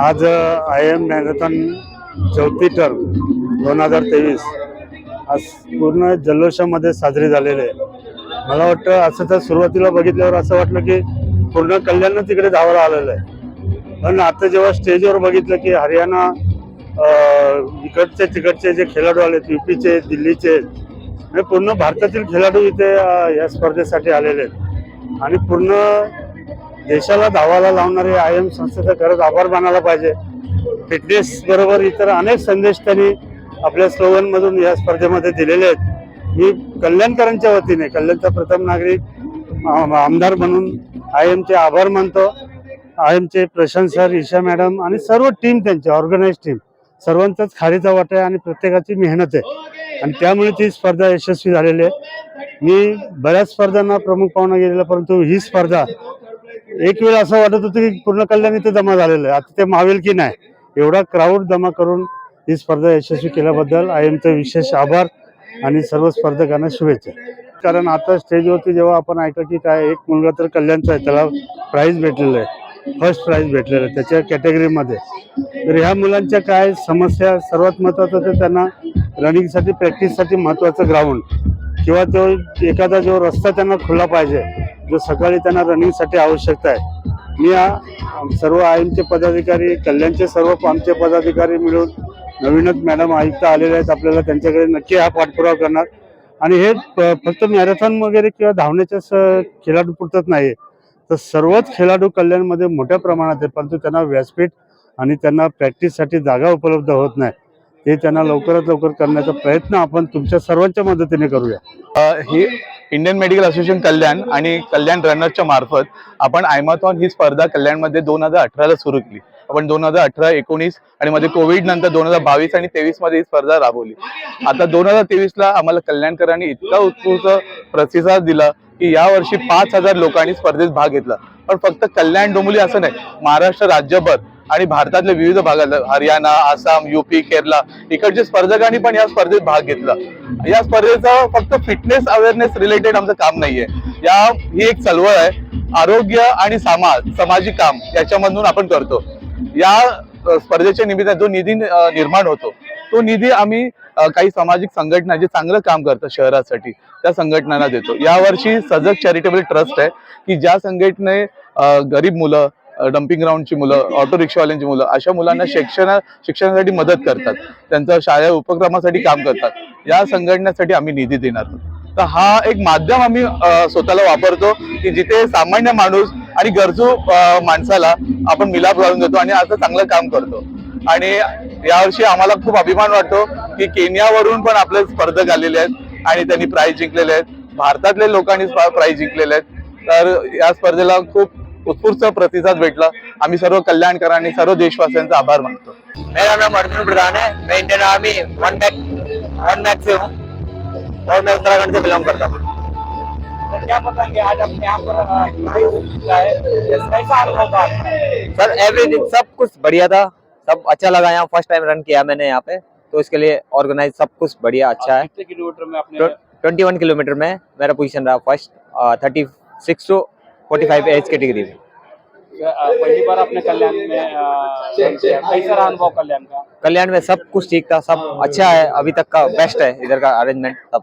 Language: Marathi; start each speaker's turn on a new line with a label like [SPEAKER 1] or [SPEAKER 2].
[SPEAKER 1] आज आय एम मॅरेथॉन चौथी टर्म दोन हजार तेवीस. आज पूर्ण जल्लोषामध्ये साजरी झालेले आहे. मला वाटतं असं तर सुरुवातीला बघितल्यावर असं वाटलं की पूर्ण कल्याणनं तिकडे धावायला आलेलं आहे. पण आता जेव्हा स्टेजवर बघितलं की हरियाणा इकडचे तिकडचे जे खेळाडू आले युपीचे दिल्लीचे म्हणजे पूर्ण भारतातील खेळाडू इथे या स्पर्धेसाठी आलेले आहेत. आणि पूर्ण देशाला धावायला लावणारे आय एम संस्थेचा खरंच आभार मानायला पाहिजे. फिटनेस बरोबर इतर अनेक संदेश त्यांनी आपल्या स्लोगनमधून या स्पर्धेमध्ये दिलेले आहेत. मी कल्याणकरांच्या वतीने कल्याणचा प्रथम नागरिक आमदार म्हणून आय एमचे आभार मानतो. आय एमचे प्रशांत सर ईशा मॅडम आणि सर्व टीम त्यांची ऑर्गनाईज टीम सर्वांचाच खारीचा वाटा आहे आणि प्रत्येकाची मेहनत आहे. आणि त्यामुळे ती स्पर्धा यशस्वी झालेली आहे. मी बऱ्याच स्पर्धांना प्रमुख पाहुणा गेलेला परंतु ही स्पर्धा एक वेळ असं वाटत होतं की पूर्ण कल्याण इथे जमा झालेलं आहे. आता ते मावेल की नाही एवढा क्राऊड जमा करून ही स्पर्धा यशस्वी केल्याबद्दल आय एमचे विशेष आभार आणि सर्व स्पर्धकांना शुभेच्छा. कारण आता स्टेजवरती जेव्हा आपण ऐकलं की काय एक मुलगा तर कल्याणचा आहे त्याला प्राईज भेटलेलं आहे फर्स्ट प्राईज भेटलेलं आहे त्याच्या कॅटेगरीमध्ये तर ह्या मुलांच्या काय समस्या सर्वात महत्त्वाचं तर त्यांना रनिंगसाठी प्रॅक्टिससाठी महत्त्वाचं ग्राउंड किंवा तो एखादा जो रस्ता त्यांना खुला पाहिजे जो सकाळी त्यांना रनिंगसाठी आवश्यकता आहे. मी हा सर्व आईमचे पदाधिकारी कल्याणचे सर्व आमचे पदाधिकारी मिळून नवीनच मॅडम आयुक्त आलेले आहेत. आपल्याला त्यांच्याकडे नक्की हा पाठपुरावा करणार. आणि हे प- फक्त मॅरेथॉन वगैरे किंवा धावण्याच्या स- खेळाडू पुरतच नाही तर सर्वच खेळाडू कल्याणमध्ये मोठ्या प्रमाणात आहे परंतु त्यांना व्यासपीठ आणि त्यांना प्रॅक्टिससाठी जागा उपलब्ध होत नाही. ते त्यांना लवकरात लवकर करण्याचा प्रयत्न आपण तुमच्या सर्वांच्या मदतीने करूया.
[SPEAKER 2] हे ही इंडियन मेडिकल असोसिएशन कल्याण आणि कल्याण रनर्सच्या मार्फत आपण आयमाथॉन ही स्पर्धा कल्याणमध्ये दोन हजार अठराला सुरू केली. आपण दोन हजार अठरा एकोणीस आणि मध्ये कोविड नंतर दोन हजार बावीस आणि तेवीसमध्ये ही स्पर्धा राबवली. आता दोन हजार तेवीस ला आम्हाला कल्याणकरांनी इतका उत्कृष्ट प्रतिसाद दिला की यावर्षी पाच हजार लोकांनी स्पर्धेत भाग घेतला. पण फक्त कल्याण डोंबली असं नाही महाराष्ट्र राज्यभर आणि भारतातल्या विविध भागात हरियाणा आसाम युपी केरला इकडच्या स्पर्धकांनी पण या स्पर्धेत भाग घेतला. या स्पर्धेचं फक्त फिटनेस अवेअरनेस रिलेटेड आमचं काम नाहीये. या ही एक चळवळ आहे. आरोग्य आणि समाज सामाजिक काम याच्यामधून आपण करतो. या स्पर्धेच्या निमित्ताने जो निधी निर्माण होतो तो निधी आम्ही काही सामाजिक संघटना जे चांगलं काम करतात शहरासाठी त्या संघटनांना देतो. यावर्षी सजग चॅरिटेबल ट्रस्ट आहे की ज्या संघटने गरीब मुलं डम्पिंग ग्राउंडची मुलं ऑटो रिक्षावाल्यांची मुलं अशा मुलांना शिक्षण शिक्षणासाठी मदत करतात. त्यांचं शाळा उपक्रमासाठी काम करतात. या संघटनेसाठी आम्ही निधी देणार. तर हा एक माध्यम आम्ही स्वतःला वापरतो की जिथे सामान्य माणूस आणि गरजू माणसाला आपण मिलाप घालून देतो आणि असं चांगलं काम करतो. आणि यावर्षी आम्हाला खूप अभिमान वाटतो की केनियावरून पण आपले स्पर्धक आलेले आहेत आणि त्यांनी प्राईज जिंकलेले आहेत. भारतातले लोकांनी प्राईज जिंकलेले आहेत. तर या स्पर्धेला खूप उत्स्फूर्त प्रतिसाद भेटला. आम्ही सर्व कल्याणकरांनी सर्व देशवासियांचा आभार मानतो.
[SPEAKER 3] मेरा नाम अर्जुन प्रधान है. मैं Indian army one back one back से हूँ और मैं उत्तराखंड से बिलोंग करता हूँ।
[SPEAKER 4] क्या बताएँगे आज अपने यहाँ पर प्राइज मिला कैसा अनुभव था
[SPEAKER 3] सर एवरीथिंग सब कुछ बढ़िया था। सब अच्छा लगा यहाँ। फ़र्स्ट टाइम रन किया मैंने यहाँ पे। तो इसके लिए ऑर्गेनाइज सब कुछ बढ़िया अच्छा है।
[SPEAKER 4] किलोमीटर में
[SPEAKER 3] ट्वेंटी वन किलोमीटर में मेरा पोजीशन रहा first thirty six forty five age category में
[SPEAKER 4] पहली बार आपने कल्याण में कैसा रहा अनुभव कल्याण का?
[SPEAKER 3] कल्याण में सब कुछ ठीक था सब अच्छा है अभी तक का बेस्ट है इधर का अरेंजमेंट सब।